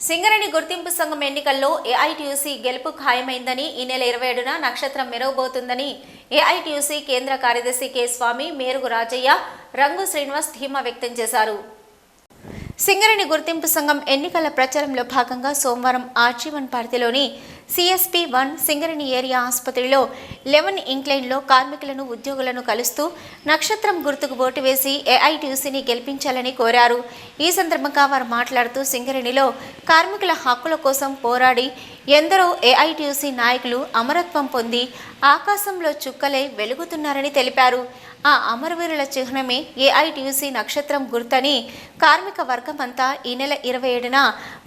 సింగరేణి గుర్తింపు సంఘం ఎన్నికల్లో ఏఐటీయూసీ గెలుపు ఖాయమైందని ఈ నెల ఇరవై ఏడున నక్షత్రం మెరవబోతుందని ఏఐటియుసి కేంద్ర కార్యదర్శి కె స్వామి మేరుగు రాజయ్య రంగు శ్రీనివాస్ ధీమా వ్యక్తం చేశారు. సింగరేణి గుర్తింపు సంఘం ఎన్నికల ప్రచారంలో భాగంగా సోమవారం ఆర్జీవన్ పార్టీలోని సిఎస్పి వన్ సింగరేణి ఏరియా ఆసుపత్రిలో లెవెన్ ఇంక్లైన్లో కార్మికులను ఉద్యోగులను కలుస్తూ నక్షత్రం గుర్తుకు ఓటు వేసి ఏఐటీయూసీని గెలిపించాలని కోరారు. ఈ సందర్భంగా వారు మాట్లాడుతూ సింగరేణిలో కార్మికుల హక్కుల కోసం పోరాడి ఎందరో ఏఐటీయూసీ నాయకులు అమరత్వం పొంది ఆకాశంలో చుక్కలై వెలుగుతున్నారని తెలిపారు. ఆ అమరవీరుల చిహ్నమే ఏఐటీయూసీ నక్షత్రం గుర్తని కార్మిక వర్గమంతా ఈ నెల ఇరవై ఏడున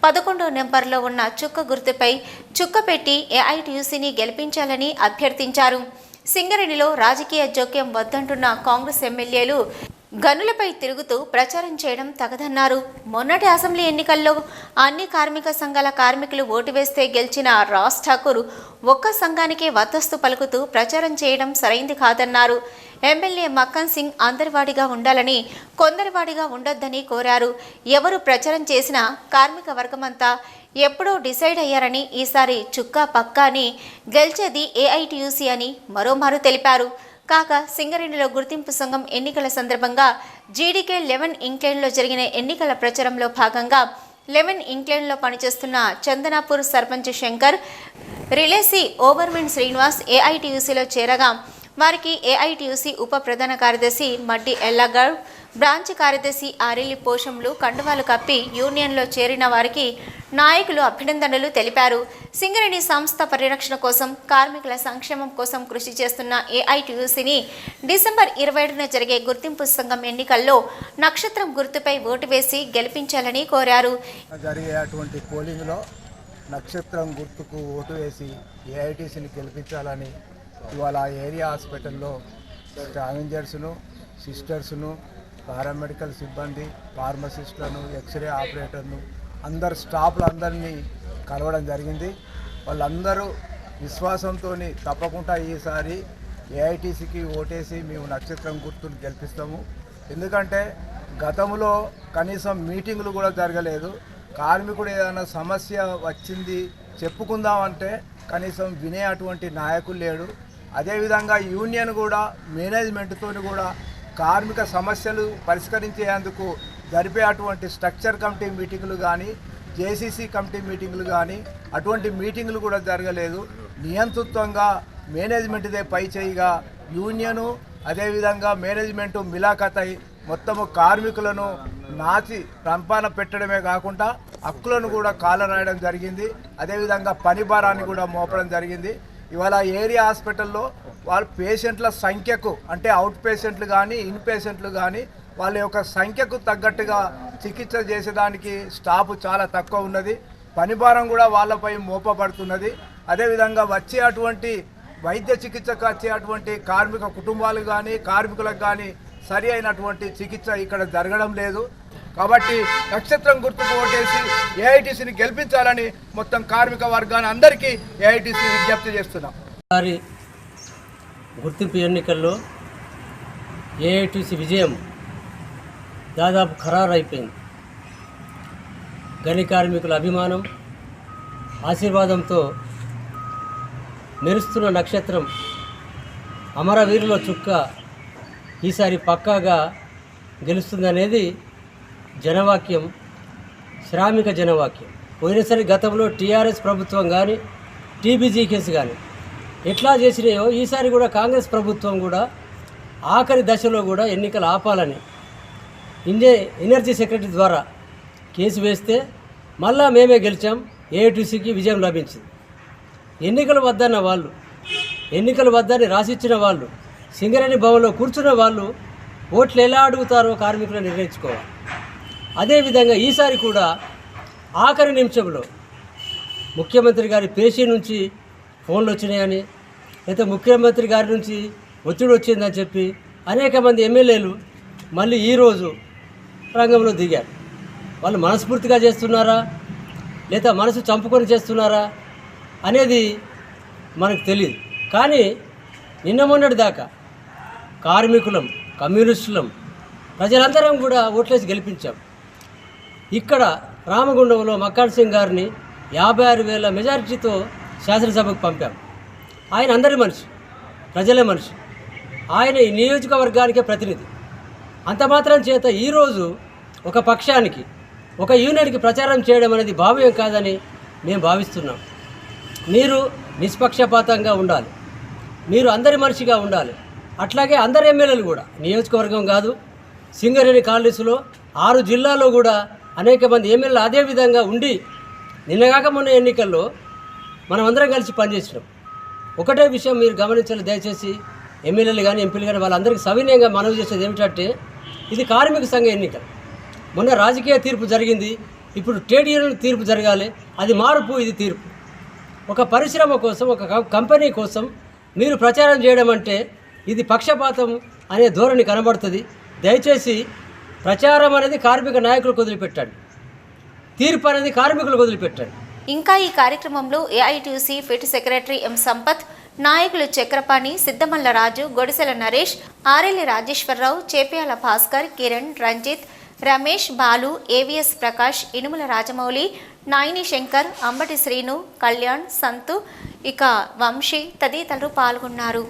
పదకొండో నెంబర్లో ఉన్న చుక్క గుర్తుపై చుక్క పెట్టి ఏఐటియుసిని గెలిపించాలని అభ్యర్థించారు. సింగరేణిలో రాజకీయ జోక్యం వద్దంటున్న కాంగ్రెస్ ఎమ్మెల్యేలు గనులపై తిరుగుతూ ప్రచారం చేయడం తగదన్నారు. మొన్నటి అసెంబ్లీ ఎన్నికల్లో అన్ని కార్మిక సంఘాల కార్మికులు ఓటు వేస్తే గెలిచిన రాజ్ ఠాకూర్ ఒక్క సంఘానికే వద్దస్తు పలుకుతూ ప్రచారం చేయడం సరైంది కాదన్నారు. ఎమ్మెల్యే మక్కన్ సింగ్ అందరివాడిగా ఉండాలని కొందరివాడిగా ఉండొద్దని కోరారు. ఎవరు ప్రచారం చేసినా కార్మిక వర్గమంతా ఎప్పుడో డిసైడ్ అయ్యారని ఈసారి చుక్కా పక్కా అని గెలిచేది ఏఐటియూసీ అని మరోమారు తెలిపారు. కాగా సింగరేణిలో గుర్తింపు సంఘం ఎన్నికల సందర్భంగా జీడీకే లెవెన్ ఇంక్లైన్లో జరిగిన ఎన్నికల ప్రచారంలో భాగంగా లెవెన్ ఇంక్లైన్లో పనిచేస్తున్న చందనాపూర్ సర్పంచ్ శంకర్ రిలేసి ఓవర్మెన్ శ్రీనివాస్ ఏఐటియుసీలో చేరగా వారికి ఏఐటీయూసీ ఉప ప్రధాన కార్యదర్శి మడ్డి ఎల్లాగౌడ్ బ్రాంచ్ కార్యదర్శి ఆరెల్లి పోషంలు కండువాలు కప్పి యూనియన్లో చేరిన వారికి నాయకులు అభినందనలు తెలిపారు. సింగరేణి సంస్థ పరిరక్షణ కోసం కార్మికుల సంక్షేమం కోసం కృషి చేస్తున్న ఏఐటియుసిని డిసెంబర్ ఇరవై ఏడున జరిగే గుర్తింపు సంఘం ఎన్నికల్లో నక్షత్రం గుర్తుపై ఓటు వేసి గెలిపించాలని కోరారు. జరిగేటువంటి పోలింగ్లో నక్షత్రం గుర్తుకు ఓటు వేసి ఏఐటీసీని గెలిపించాలని ఇవాళ ఏరియా హాస్పిటల్లో స్కావెంజర్స్ను సిస్టర్స్ను పారామెడికల్ సిబ్బంది ఫార్మసిస్టులను ఎక్స్రే ఆపరేటర్ను అందరు స్టాఫ్లు అందరినీ కలవడం జరిగింది. వాళ్ళందరూ విశ్వాసంతో తప్పకుండా ఈసారి ఏఐటీసీకి ఓటేసి మేము నక్షత్రం గుర్తును గెలిపిస్తాము. ఎందుకంటే గతంలో కనీసం మీటింగులు కూడా జరగలేదు. కార్మికుడు ఏదైనా సమస్య వచ్చింది చెప్పుకుందామంటే కనీసం వినే అటువంటి నాయకులు లేడు. అదేవిధంగా యూనియన్ కూడా మేనేజ్మెంట్తో కూడా కార్మిక సమస్యలు పరిష్కరించేందుకు జరిపే అటువంటి స్ట్రక్చర్ కమిటీ మీటింగులు కానీ జేసీసీ కమిటీ మీటింగులు కానీ అటువంటి మీటింగులు కూడా జరగలేదు. నియంతృత్వంగా మేనేజ్మెంట్దే పై చేయిగా యూనియను అదేవిధంగా మేనేజ్మెంటు మిలాఖతై మొత్తము కార్మికులను నాచి రంపాన పెట్టడమే కాకుండా హక్కులను కూడా కాలరాయడం జరిగింది. అదేవిధంగా పని భారాన్ని కూడా మోపడం జరిగింది. ఇవాళ ఏరియా హాస్పిటల్లో వాళ్ళ పేషెంట్ల సంఖ్యకు అంటే అవుట్ పేషెంట్లు కానీ ఇన్ పేషెంట్లు కానీ వాళ్ళ యొక్క సంఖ్యకు తగ్గట్టుగా చికిత్స చేసేదానికి స్టాఫ్ చాలా తక్కువ ఉన్నది. పనిభారం కూడా వాళ్ళపై మోపబడుతున్నది. అదేవిధంగా వచ్చే అటువంటి వైద్య చికిత్సకు వచ్చే అటువంటి కార్మిక కుటుంబాలు కానీ కార్మికులకు కానీ సరి అయినటువంటి చికిత్స ఇక్కడ జరగడం లేదు. కాబట్టి నక్షత్రం గుర్తుకు ఓటేసి ఏఐటీసీని గెలిపించాలని మొత్తం కార్మిక వర్గాన్ని అందరికీ ఏఐటీసీ విజ్ఞప్తి చేస్తున్నాం. గుర్తింపు ఎన్నికల్లో ఏఐటీసీ విజయం దాదాపు ఖరారు అయిపోయింది గని కార్మికుల అభిమానం ఆశీర్వాదంతో మెరుస్తున్న నక్షత్రం అమరవీరులో చుక్క ఈసారి పక్కాగా గెలుస్తుందనేది జనవాక్యం శ్రామిక జనవాక్యం. పోయినసరి గతంలో టీఆర్ఎస్ ప్రభుత్వం కానీ టీబీజీకేస్ కానీ ఎట్లా చేసినాయో ఈసారి కూడా కాంగ్రెస్ ప్రభుత్వం కూడా ఆఖరి దశలో కూడా ఎన్నికలు ఆపాలని. ఇండియా ఎనర్జీ సెక్రటరీ ద్వారా కేసు వేస్తే మళ్ళా మేమే గెలిచాం ఏఐటీసీకి విజయం లభించింది. ఎన్నికలు వద్దన్న వాళ్ళు ఎన్నికలు వద్దని రాసిచ్చిన వాళ్ళు సింగరేణి భవన్లో కూర్చున్న వాళ్ళు ఓట్లు ఎలా అడుగుతారో కార్మికులు నిర్ణయించుకోవాలి. అదేవిధంగా ఈసారి కూడా ఆఖరి నిమిషంలో ముఖ్యమంత్రి గారి పేషీ నుంచి ఫోన్లు వచ్చినాయని లేదా ముఖ్యమంత్రి గారి నుంచి ఒత్తిడి వచ్చిందని చెప్పి అనేక మంది ఎమ్మెల్యేలు మళ్ళీ ఈరోజు రంగంలో దిగారు. వాళ్ళు మనస్ఫూర్తిగా చేస్తున్నారా? లేదా మనసు చంపుకొని చేస్తున్నారా? అనేది మనకు తెలియదు కానీ నిన్న మొన్నటి దాకా కార్మికులం కమ్యూనిస్టులం ప్రజలందరం కూడా ఓట్లేసి గెలిపించాం. ఇక్కడ రామగుండంలో మక్కాన్ సింగ్ గారిని యాభై ఆరు వేల మెజారిటీతో శాసనసభకు పంపాం. ఆయన అందరి మనిషి ప్రజల మనిషి. ఆయన ఈ నియోజకవర్గానికే ప్రతినిధి. అంత మాత్రం చేత ఈరోజు ఒక పక్షానికి ఒక యూనియన్కి ప్రచారం చేయడం అనేది భావ్యం కాదని మేము భావిస్తున్నాం. మీరు నిష్పక్షపాతంగా ఉండాలి. మీరు అందరి మనిషిగా ఉండాలి. అట్లాగే అందరు ఎమ్మెల్యేలు కూడా. నియోజకవర్గం కాదు సింగరేణి కాలనీస్లో ఆరు జిల్లాలో కూడా అనేక మంది ఎమ్మెల్యేలు అదే విధంగా ఉండి నిన్నగాక మొన్న ఎన్నికల్లో మనం అందరం కలిసి పనిచేసినాం. ఒకటే విషయం మీరు గమనించాలి దయచేసి ఎమ్మెల్యేలు కానీ ఎంపీలు కానీ వాళ్ళందరికీ సవినయంగా మనవి చేసేది ఏమిటంటే ఇది కార్మిక సంఘ ఎన్నికలు మొన్న రాజకీయ తీర్పు జరిగింది ఇప్పుడు ట్రేడ్ యూనియన్ తీర్పు జరగాలి అది మార్పు ఇది తీర్పు. ఒక పరిశ్రమ కోసం ఒక కంపెనీ కోసం మీరు ప్రచారం చేయడం అంటే ఇది పక్షపాతం అనే ధోరణి కనబడుతుంది. దయచేసి ప్రచారం అనేది కార్మిక నాయకులకు వదిలిపెట్టండి. తీర్పు అనేది కార్మికులకు వదిలిపెట్టండి. ఇంకా ఈ కార్యక్రమంలో AITC pit secretary M Sampath నాయకులు చక్రపాణి సిద్ధమల్ల రాజు గొడిసెల నరేష్ ఆరెల్లి రాజేశ్వరరావు చేప్యాల భాస్కర్ కిరణ్ రంజిత్ రమేష్ బాలు ఏవిఎస్ ప్రకాష్ ఇనుముల రాజమౌళి నాయిని శంకర్ అంబటి శ్రీను కళ్యాణ్ సంతు ఇక వంశీ తదితరులు పాల్గొన్నారు.